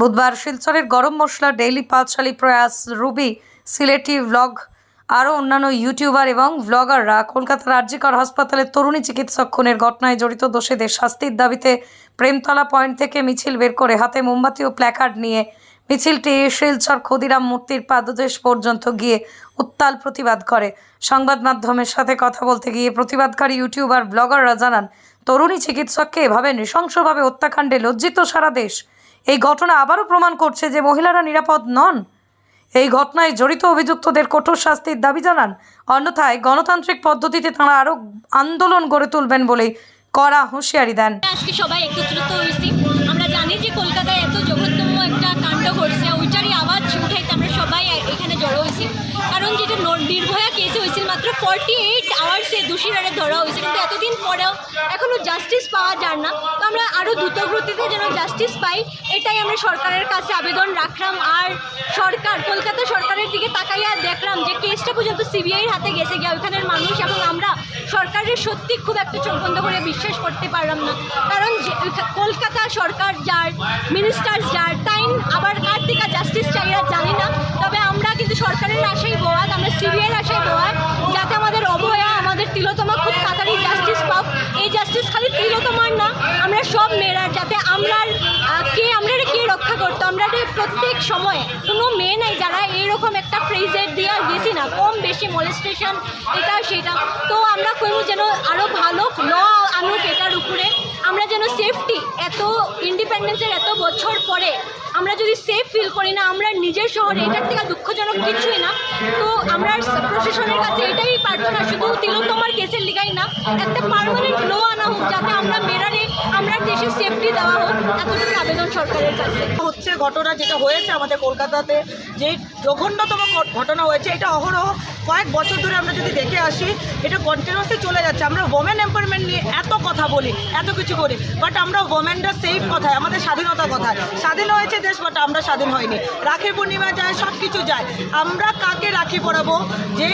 বুধবার শিলচরের গরম মশলা ডেইলি পাঁচশালী প্রয়াস রুবি সিলেটি ভ্লগ আরও অন্যান্য ইউটিউবার এবং ভ্লগাররা কলকাতার আরজিকর হাসপাতালের তরুণী চিকিৎসক খুনের ঘটনায় জড়িত দোষীদের শাস্তির দাবিতে প্রেমতলা পয়েন্ট থেকে মিছিল বের করে হাতে মোমবাতি ও প্ল্যাকার্ড নিয়ে মিছিলটি শিলচর ক্ষুদিরাম মূর্তির পাদদেশ পর্যন্ত গিয়ে উত্তাল প্রতিবাদ করে। সংবাদ মাধ্যমের সাথে কথা বলতে গিয়ে প্রতিবাদকারী ইউটিউবার ব্লগাররা জানান, তরুণী চিকিৎসককে এভাবে নৃশংসভাবে হত্যাকাণ্ডে লজ্জিত সারা দেশ। এই ঘটনা আবারও প্রমাণ করছে যে মহিলারা নিরাপদ নন। এই ঘটনায় জড়িত অভিযুক্তদের কঠোর শাস্তির দাবি জানান। অন্যথায় গণতান্ত্রিক পদ্ধতিতে তাঁরা আরও আন্দোলন গড়ে তুলবেন বলে কড়া হুঁশিয়ারি দেন। আজকে সবাই একত্রিত হয়েছি। আমরা জানি যে কলকাতায় এত জঘন্যতম একটা কাণ্ড ঘটছে। ওইটারই আওয়াজ উঠাইতে আমরা সবাই এখানে জড়ো হয়েছি। কারণ যেটা নির্ভয়া কেসে ফর্টি এইট আওয়ার্সে দোষীরারে ধরা হয়েছে। কিন্তু এতদিন পরেও এখনও জাস্টিস পাওয়া যায় না। তো আমরা আরও দ্রুতগতিতে যেন জাস্টিস পাই, এটাই আমরা সরকারের কাছে আবেদন রাখলাম। আর সরকার, কলকাতা সরকারের দিকে তাকাইয়া দেখলাম যে কেসটা পর্যন্ত সিবিআইয়ের হাতে গেছে গিয়া ওইখানের মানুষ এবং আমরা সরকারের সত্যি খুব একটা চোখ বন্ধ করে বিশ্বাস করতে পারলাম না। কারণ কলকাতা সরকার যার মিনিস্টার যার টাইম আবার কার থেকে জাস্টিস চাইরা জানি না। তবে আমরা কিন্তু সরকারের আশাই বোয়াদ আমরা সিবিআইয়ের আশাই বোয়াদ যাতে আমাদের অবয়া আমাদের তিলোতমা খুব তাড়াতাড়ি জাস্টিস পাও এই জাস্টিস তিলোতমার না, আমরা সব মেয়েরা, যাতে আমরা কে আমরা কে রক্ষা করতো? আমরা প্রত্যেক সময়, কোনো মেয়ে নাই যারা এইরকম একটা ফ্রেজের দিয়ে গেছি না। কম বেশি মলেস্টেশন এটা, সেটা। তো আমরা কোনো যেন আরও ভালো, ল আনুক এটার উপরে, আমরা যেন সেফটি এত ইন্ডিপেন্ডেন্সের এত বছর পরে আমরা যদি সেফ ফিল করি না, আমরা নিজের শহরে এটার থেকে দুঃখজনক কিছুই না। তো আমরা প্রশাসনের কাছে এটাই প্রার্থনা, শুধু তিলোত্তমার কেসের লিগাই না, একটা পার্মানেন্ট লো আনা হোক, যাতে আমরা মেয়েরারে আমরা দেশে সেফটি দেওয়া হোক এতটুকু আবেদন সরকারের কাছে। হচ্ছে ঘটনা যেটা হয়েছে আমাদের কলকাতাতে, যে জঘন্যতম ঘট- ঘটনা হয়েছে, এটা অহরহ কয়েক বছর ধরে আমরা যদি দেখে আসি, এটা কন্টিনিউসলি চলে যাচ্ছে। আমরা ওমেন এম্পাওয়ারমেন্ট নিয়ে এত কথা বলি, এত কিছু করি বাট আমরা ওমেনরা সেফ কথায়, আমাদের স্বাধীনতা কথায়। স্বাধীন হয়েছে দেশ বাট আমরা স্বাধীন হয়নি। রাখি পূর্ণিমা যায় সব কিছু যায়। আমরা কাকে রাখি পড়াবো যে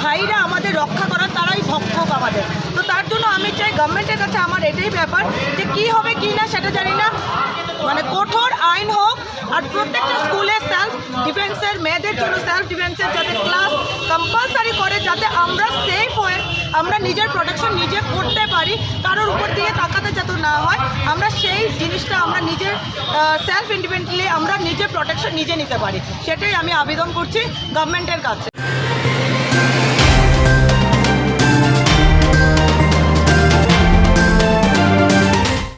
ভাইরা আমাদের রক্ষা করার, তারাই ভক্ষক আমাদের। তো তার জন্য আমি চাই গভর্নমেন্টের কাছে আমার এটাই ব্যাপার যে কি হবে, কি না, সেটা জানি না। মানে কঠোর আইন হোক, আর প্রত্যেকটা স্কুলে সেলফ ডিফেন্সের মেয়েদের জন্য সেলফ ডিফেন্সের যাতে ক্লাস কম্পালসারি করে যাতে আমরা সেফ হয়ে আমরা নিজের প্রোটেকশন নিজে করতে পারি, কারোর উপর দিয়ে তাকাতে যাতে না হয়, আমরা সেই জিনিসটা আমরা নিজের সেলফ ইন্ডিপেন্ডেন্টলি আমরা নিজের প্রোটেকশন নিজে নিতে পারি। সেটাই আমি আবেদন করছি গভর্নমেন্টের কাছে।